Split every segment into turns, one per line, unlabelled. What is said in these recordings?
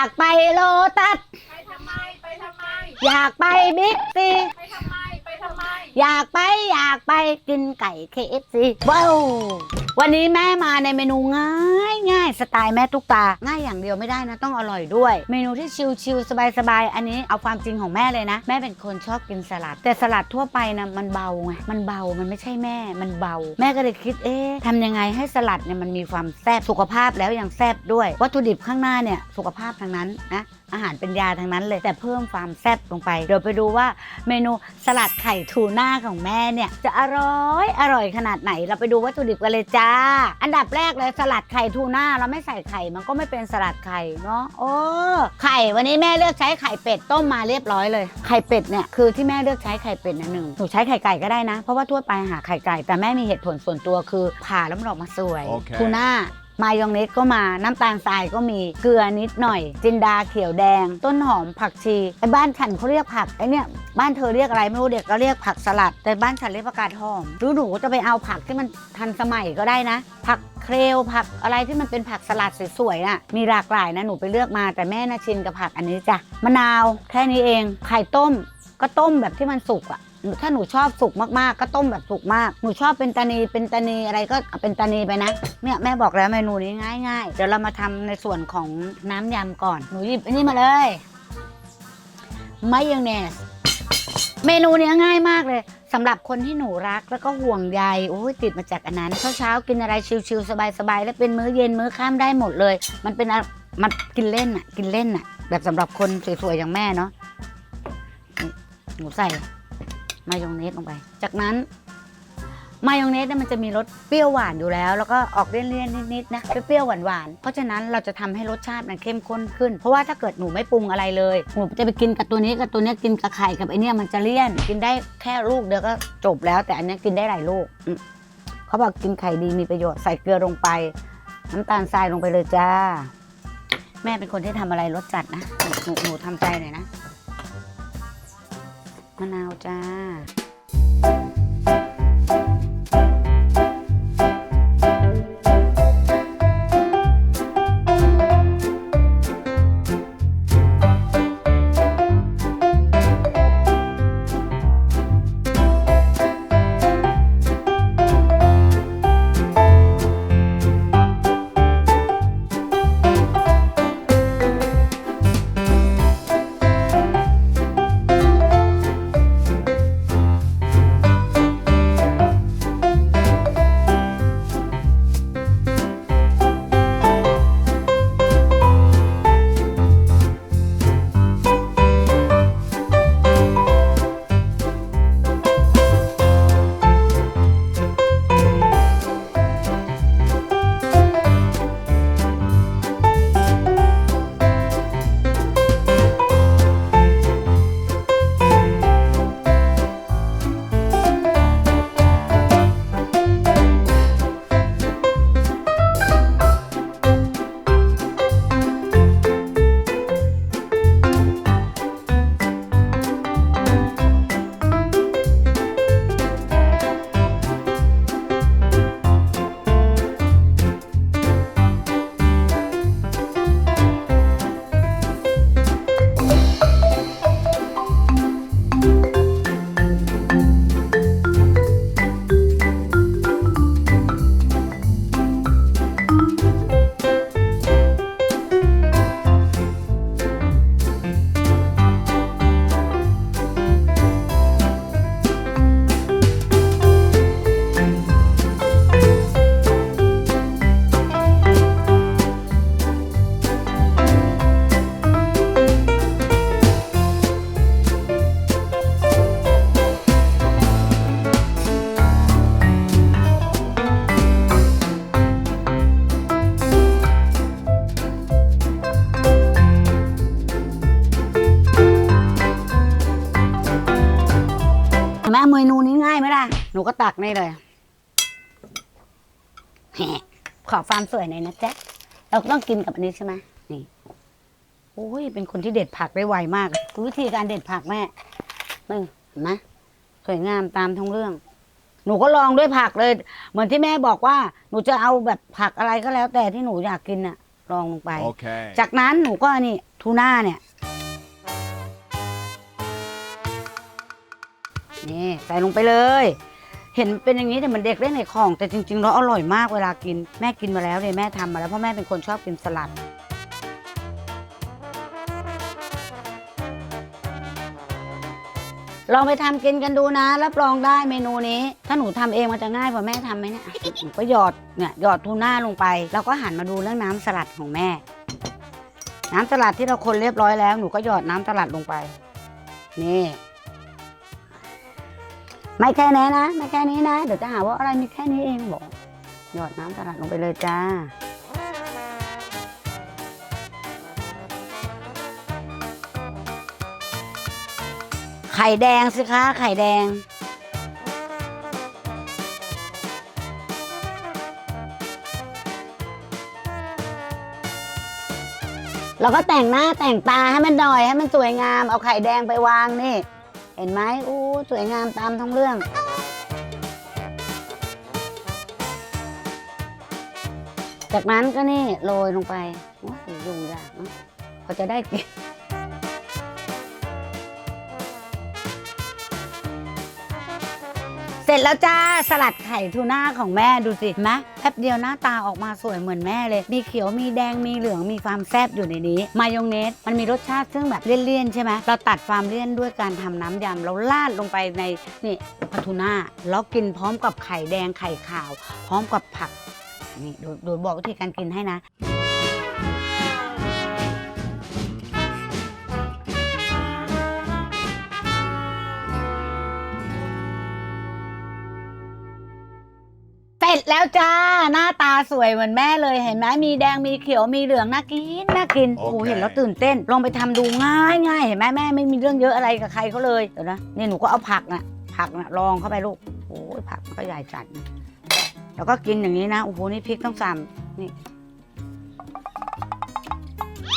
ากไปโลตัส
ไปทำไม ไปทำไม
อยากไปบิ๊กซี อยากไปอยากไปกินไก่ KFC ว้าววันนี้แม่มาในเมนูง่ายง่ายสไตล์แม่ตุ๊กตา ง่ายอย่างเดียวไม่ได้นะต้องอร่อยด้วย เมนูที่ชิลๆสบายๆอันนี้เอาความจริงของแม่เลยนะ แม่เป็นคนชอบกินสลัด แต่สลัดทั่วไปนะมันเบาไงมันเบามันไม่ใช่แม่ มันเบา แม่ก็เลยคิดเอ๊ะทำยังไงให้สลัดเนี่ยมันมีความแซ่บสุขภาพแล้วยังแซ่บด้วย วัตถุดิบข้างหน้าเนี่ยสุขภาพทางนั้นนะอาหารเป็นยาทางนั้นเลยแต่เพิ่มความแซ่บลงไป เดี๋ยวไปดูว่าเมนูสลัดไข่ทูน่าของแม่เนี่ย จะอร่อยอร่อยขนาดไหนเราไปดูวัตถุดิบกันเลยจ้า อันดับแรกเลยสลัดไข่ทูน่าเราไม่ใส่ไข่มันก็ไม่เป็นสลัดไข่เนาะโอ้ไข่วันนี้แม่เลือกใช้ไข่เป็ดต้มมาเรียบร้อยเลยไข่เป็ดเนี่ยคือที่แม่เลือกใช้ไข่เป็ดนะหนึ่งหนูใช้ไข่ไก่ก็ได้นะเพราะว่าทั่วไปหาไข่ไก่แต่แม่มีเหตุผลส่วนตัวคือผ่าแล้วมันออกมาสวย
โอเค
ทูน่า มายองเนสก็มาน้ำตาลทรายก็มีเกลือนิดหน่อย จินดาเขียวแดง ต้นหอมผักชีไอ้บ้านฉันเขาเรียกผักไอ้เนี่ยบ้านเธอเรียกอะไรไม่รู้เด็กก็เรียกผักสลัด แต่บ้านฉันเรียกผักกาดหอมหรือหนูจะไปเอาผักที่มันทันสมัยก็ได้นะ ผักเครลผักอะไรที่มันเป็นผักสลัดสวยๆน่ะมีหลากหลายนะหนูไปเลือกมาแต่แม่น่าชินกับผักอันนี้จ้ะมะนาวแค่นี้เองไข่ต้มก็ต้มแบบที่มันสุกอะ ถ้าหนูชอบสุกมากๆ ก็ต้มแบบสุกมาก หนูชอบเป็นตานีเป็นตานีอะไรก็เอาเป็นตานีไปนะ เนี่ยแม่บอกแล้วเมนูนี้ง่าย ๆ เดี๋ยวเรามาทำในส่วนของน้ำยำก่อน หนูหยิบอันนี้มาเลยมายองเนส เมนูนี้ง่ายมากเลยสำหรับคนที่หนูรักแล้วก็ห่วงใยโอ้ยติดมาจากอันนั้นเช้าๆกินอะไรชิลๆสบายๆแล้วเป็นมื้อเย็นมื้อค่ำได้หมดเลย มันเป็นอะมันกินเล่นอะ กินเล่นอะ แบบสำหรับคนสวยๆอย่างแม่เนาะหนูใส่ มายองเนสลงไป จากนั้นมายองเนสเนี่ยมันจะมีรสเปรี้ยวหวานอยู่แล้ว แล้วก็ออกเลี่ยนๆนิดๆนะเปรี้ยวๆหวานๆเพราะฉะนั้นเราจะทำให้รสชาติมันเข้มข้นขึ้น เพราะว่าถ้าเกิดหนูไม่ปรุงอะไรเลยหนูจะไปกินกับตัวนี้กับตัวนี้กินกับไข่กับไอเนี้ยมันจะเลี่ยน กินได้แค่ลูกเดียวก็จบแล้ว แต่อันเนี้ยกินได้หลายลูกเขาบอกกินไข่ดีมีประโยชน์ใส่เกลือลงไป น้ำตาลทรายลงไปเลยจ้า แม่เป็นคนที่ทำอะไรรสจัดนะหนูหนูทำใจหน่อยนะ มะนาวจ้า แม่เมนูนี้ง่ายไหมล่ะ หนูก็ตักนี่เลยแหะขอความสวยหน่อยนะแจ๊คเราต้องกินกับอันนี้ใช่ไหมนี่ โอ้ย เป็นคนที่เด็ดผักได้ไวมากดูวิธีการเด็ดผักแม่นี่เห็นไหมสวยงามตามท้องเรื่อง หนูก็ลองด้วยผักเลย เหมือนที่แม่บอกว่า หนูจะเอาแบบผักอะไรก็แล้วแต่ที่หนูอยากกินน่ะรองลงไป
Okay.
จากนั้นหนูก็นี่ทูน่าเนี่ย นี่ใส่ลงไปเลย เห็นเป็นอย่างนี้แต่มันเด็กเล่นในของ แต่จริงๆแล้วอร่อยมากเวลากินแม่กินมาแล้วเนี่ยแม่ทำมาแล้วเพราะแม่เป็นคนชอบกินสลัด ลองไปทำกินกันดูนะ รับรองได้เมนูนี้ ถ้าหนูทำเองมันจะง่ายกว่าแม่ทำไหมเนี่ยหนูก็หยอดเนี่ยหยอดทูน่าลงไป แล้วก็หันมาดูเรื่องน้ำสลัดของแม่ น้ำสลัดที่เราคนเรียบร้อยแล้วหนูก็หยอดน้ำสลัดลงไป นี่ ไม่แค่นี้นะ ไม่แค่นี้นะ เดี๋ยวจะหาว่าอะไรมีแค่นี้เองบอกหยอดน้ำสลัดลงไปเลยจ้าไข่แดงสิคะ ไข่แดง เราก็แต่งหน้าแต่งตาให้มันหน่อยให้มันสวยงาม เอาไข่แดงไปวางนี่ เห็นไหมอู้สวยงามตามท้องเรื่องจากนั้นก็นี่โรยลงไปโอ้ยยุ่งยากเนาะพอจะได้กิน เสร็จแล้วจ้าสลัดไข่ทูน่าของแม่ดูสิไหมแป๊บเดียวหน้าตาออกมาสวยเหมือนแม่เลย มีเขียวมีแดงมีเหลืองมีความแซ่บอยู่ในนี้ มายองเนสมันมีรสชาติซึ่งแบบเลี่ยนๆใช่ไหมเราตัดความเลี่ยนด้วยการทำน้ำยำเราราดลงไปในนี่ปลาทูน่าแล้วกินพร้อมกับไข่แดงไข่ขาว พร้อมกับผักนี่ดูดูบอกวิธีการกินให้นะ ร็จแล้วจ้า หน้าตาสวยเหมือนแม่เลยเห็นไหมมีแดงมีเขียวมีเหลืองน่ากินน่ากินโอ้โห
โอเค
เห็นแล้วตื่นเต้น ลองไปทำดูง่ายง่ายเห็นไหมแม่ไม่มีเรื่องเยอะอะไรกับใครเขาเลยเดี๋ยวนะนี่หนูก็เอาผักนะผักนะลองเข้าไปลูกโอ้ยผักมันก็ใหญ่จัดนะแล้วก็กินอย่างนี้นะโอ้โหนี่พริกต้องสามนี่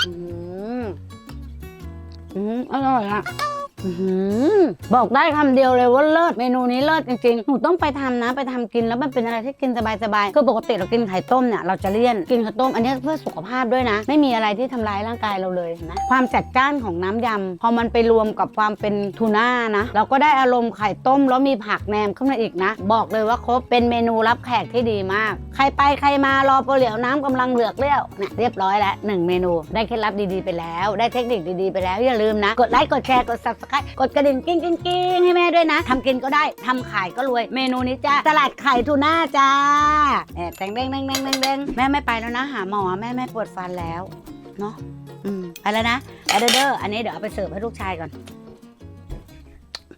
อืมอืมอร่อยอะอื้อหือ บอกได้คำเดียวเลยว่าเลิศเมนูนี้เลิศจริงๆ หนูต้องไปทำนะไปทำกินแล้วมันเป็นอะไรที่กินสบายๆคือปกติเรากินไข่ต้มเนี่ยเราจะเลี่ยนกินไข่ต้มอันนี้เพื่อสุขภาพด้วยนะ ไม่มีอะไรที่ทำร้ายร่างกายเราเลยนะความจัดจ้านของน้ำยำพอมันไปรวมกับความเป็นทูน่านะเราก็ได้อารมณ์ไข่ต้มแล้วมีผักแหนมขึ้นมาอีกนะ บอกเลยว่าครบเป็นเมนูรับแขกที่ดีมาก ใครไปใครมารอโปรเหลียวน้ำกำลังเหลือกเลี้ยวเนี่ยเรียบร้อยแล้วหนึ่งเมนู ได้เคล็ดลับดีๆไปแล้ว ได้เทคนิคดีๆไปแล้วอย่าลืมนะกดไลค์กดแชร์กดคะกดกระดิ่งกิ้งกิ้งกิ้งให้แม่ด้วยนะทำกินก็ได้ทำขายก็รวย เมนูนี้จ้าสลัดไข่ทูน่าจ้าแอบแต่งเด้งเด้งเด้งเด้งแดงแม่ไม่ไปแล้วนะ หาหมอแม่แม่ปวดฟันแล้วเนาะอืมไปแล้วนะไปเด้อเด้ออันนี้เดี๋ยวเอาไปเสิร์ฟให้ลูกชายก่อน